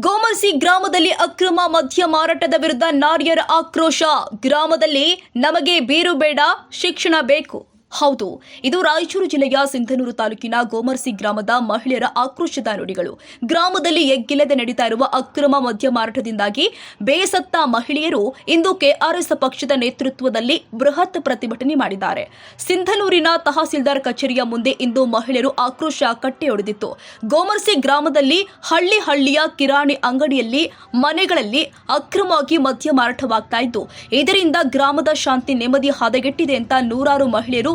ಗೋಮರ್ಸಿ ಗ್ರಾಮದಲ್ಲಿ ಅಕ್ರಮ ಮದ್ಯ ಮಾರಾಟದ ವಿರುದ್ಧ ನಾರಿಯರ ಆಕ್ರೋಶ. ಗ್ರಾಮದಲ್ಲಿ ನಮಗೆ ಬೀರು ಬೇಡ ಶಿಕ್ಷಣ ಬೇಕು. ಹೌದು, ಇದು ರಾಯಚೂರು ಜಿಲ್ಲೆಯ ಸಿಂಧನೂರು ತಾಲೂಕಿನ ಗೋಮರ್ಸಿ ಗ್ರಾಮದ ಮಹಿಳೆಯರ ಆಕ್ರೋಶದ ನುಡಿಗಳು ಗ್ರಾಮದಲ್ಲಿ ಎಗ್ಗಿಲ್ಲದೆ ನಡೀತಾ ಇರುವ ಅಕ್ರಮ ಮದ್ಯ ಮಾರಾಟದಿಂದಾಗಿ ಬೇಸತ್ತ ಮಹಿಳೆಯರು ಇಂದು ಕೆಆರ್ಎಸ್ ಪಕ್ಷದ ನೇತೃತ್ವದಲ್ಲಿ ಬೃಹತ್ ಪ್ರತಿಭಟನೆ ಮಾಡಿದ್ದಾರೆ. ಸಿಂಧನೂರಿನ ತಹಸೀಲ್ದಾರ್ ಕಚೇರಿಯ ಮುಂದೆ ಇಂದು ಮಹಿಳೆಯರು ಆಕ್ರೋಶ ಕಟ್ಟೆಯೊಡೆದಿತ್ತು. ಗೋಮರ್ಸಿ ಗ್ರಾಮದಲ್ಲಿ ಹಳ್ಳಿ ಹಳ್ಳಿಯ ಕಿರಾಣಿ ಅಂಗಡಿಯಲ್ಲಿ ಮನೆಗಳಲ್ಲಿ ಅಕ್ರಮವಾಗಿ ಮದ್ಯ ಮಾರಾಟವಾಗ್ತಾ ಇದ್ದು, ಇದರಿಂದ ಗ್ರಾಮದ ಶಾಂತಿ ನೆಮ್ಮದಿ ಹದಗೆಟ್ಟಿದೆ ಅಂತ ನೂರಾರು ಮಹಿಳೆಯರು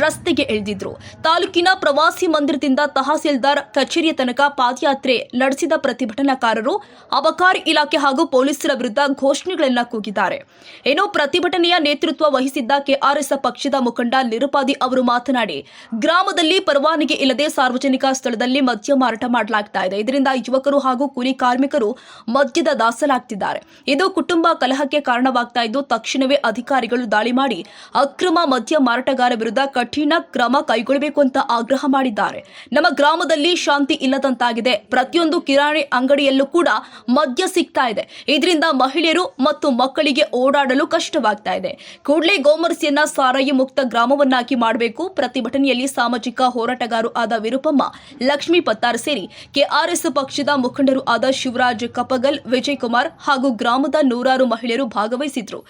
ರಸ್ತೆಗೆ ಇಳಿದಿದ್ರು. ತಾಲೂಕಿನ ಪ್ರವಾಸಿ ಮಂದಿರದಿಂದ ತಹಸೀಲ್ದಾರ್ ಕಚೇರಿಯ ತನಕ ಪಾದಯಾತ್ರೆ ನಡೆಸಿದ ಪ್ರತಿಭಟನಾಕಾರರು ಅಬಕಾರಿ ಇಲಾಖೆ ಹಾಗೂ ಪೊಲೀಸರ ವಿರುದ್ಧ ಘೋಷಣೆಗಳನ್ನು ಕೂಗಿದ್ದಾರೆ. ಏನೋ ಪ್ರತಿಭಟನೆಯ ನೇತೃತ್ವ ವಹಿಸಿದ್ದ ಕೆಆರ್ಎಸ್ ಪಕ್ಷದ ಮುಖಂಡ ನಿರುಪಾದಿ ಅವರು ಮಾತನಾಡಿ, ಗ್ರಾಮದಲ್ಲಿ ಪರವಾನಗಿ ಇಲ್ಲದೆ ಸಾರ್ವಜನಿಕ ಸ್ಥಳದಲ್ಲಿ ಮದ್ಯ ಮಾರಾಟ ಮಾಡಲಾಗ್ತಾ ಇದೆ. ಇದರಿಂದ ಯುವಕರು ಹಾಗೂ ಕೂಲಿ ಕಾರ್ಮಿಕರು ಮದ್ಯದ ದಾಸಲಾಗ್ತಿದ್ದಾರೆ ಇದು ಕುಟುಂಬ ಕಲಹಕ್ಕೆ ಕಾರಣವಾಗ್ತಾ ಇದ್ದು, ತಕ್ಷಣವೇ ಅಧಿಕಾರಿಗಳು ದಾಳಿ ಮಾಡಿ ಅಕ್ರಮ ಮದ್ಯ ಮಾರಾಟಗಾರ ವಿರುದ್ಧ ಕಠಿಣ ಕ್ರಮ ಕೈಗೊಳ್ಳಬೇಕು ಅಂತ ಆಗ್ರಹ ಮಾಡಿದ್ದಾರೆ. ನಮ್ಮ ಗ್ರಾಮದಲ್ಲಿ ಶಾಂತಿ ಇಲ್ಲದಂತಾಗಿದೆ. ಪ್ರತಿಯೊಂದು ಕಿರಾಣಿ ಅಂಗಡಿಯಲ್ಲೂ ಕೂಡ ಮದ್ಯ ಸಿಗ್ತಾ ಇದೆ. ಇದರಿಂದ ಮಹಿಳೆಯರು ಮತ್ತು ಮಕ್ಕಳಿಗೆ ಓಡಾಡಲು ಕಷ್ಟವಾಗ್ತಾ ಇದೆ. ಕೂಡಲೇ ಗೋಮರಸಿಯನ್ನ ಸಾರಾಯಿ ಮುಕ್ತ ಗ್ರಾಮವನ್ನಾಗಿ ಮಾಡಬೇಕು. ಪ್ರತಿಭಟನೆಯಲ್ಲಿ ಸಾಮಾಜಿಕ ಹೋರಾಟಗಾರರು ಆದ ವಿರೂಪಮ್ಮ, ಲಕ್ಷ್ಮೀ ಪತ್ತಾರ್ ಸೇರಿ ಕೆಆರ್ಎಸ್ ಪಕ್ಷದ ಮುಖಂಡರು ಆದ ಶಿವರಾಜ್ ಕಪಗಲ್ ವಿಜಯ್ ಕುಮಾರ್ ಹಾಗೂ ಗ್ರಾಮದ ನೂರಾರು ಮಹಿಳೆಯರು ಭಾಗವಹಿಸಿದ್ರು.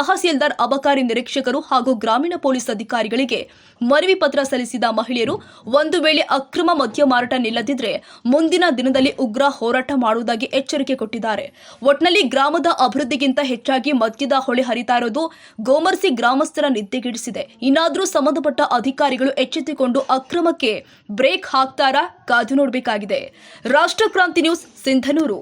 ತಹಸೀಲ್ದಾರ್, ಅಬಕಾರಿ ನಿರೀಕ್ಷಕರು ಹಾಗೂ ಗ್ರಾಮೀಣ ಪೊಲೀಸ್ ಅಧಿಕಾರಿಗಳಿಗೆ ಮನವಿ ಪತ್ರ ಸಲ್ಲಿಸಿದ ಮಹಿಳೆಯರು ಒಂದು ವೇಳೆ ಅಕ್ರಮ ಮದ್ಯ ಮಾರಾಟ ನಿಲ್ಲದಿದ್ರೆ ಮುಂದಿನ ದಿನದಲ್ಲಿ ಉಗ್ರ ಹೋರಾಟ ಮಾಡುವುದಾಗಿ ಎಚ್ಚರಿಕೆ ಕೊಟ್ಟಿದ್ದಾರೆ. ಒಟ್ನಲ್ಲಿ ಗ್ರಾಮದ ಅಭಿವೃದ್ಧಿಗಿಂತ ಹೆಚ್ಚಾಗಿ ಮದ್ಯದ ಹೊಳೆ ಹರಿತಾ ಇರೋದು ಗೋಮರ್ಸಿ ಗ್ರಾಮಸ್ಥರ ನಿದ್ದೆಗೆಡಿಸಿದೆ. ಇನ್ನಾದರೂ ಸಂಬಂಧಪಟ್ಟ ಅಧಿಕಾರಿಗಳು ಎಚ್ಚೆತ್ತುಕೊಂಡು ಅಕ್ರಮಕ್ಕೆ ಬ್ರೇಕ್ ಹಾಕ್ತಾರಾ? ಕಾದು ನೋಡಬೇಕಾಗಿದೆ. ರಾಷ್ಟ್ರಕ್ರಾಂತಿ ನ್ಯೂಸ್, ಸಿಂಧನೂರು.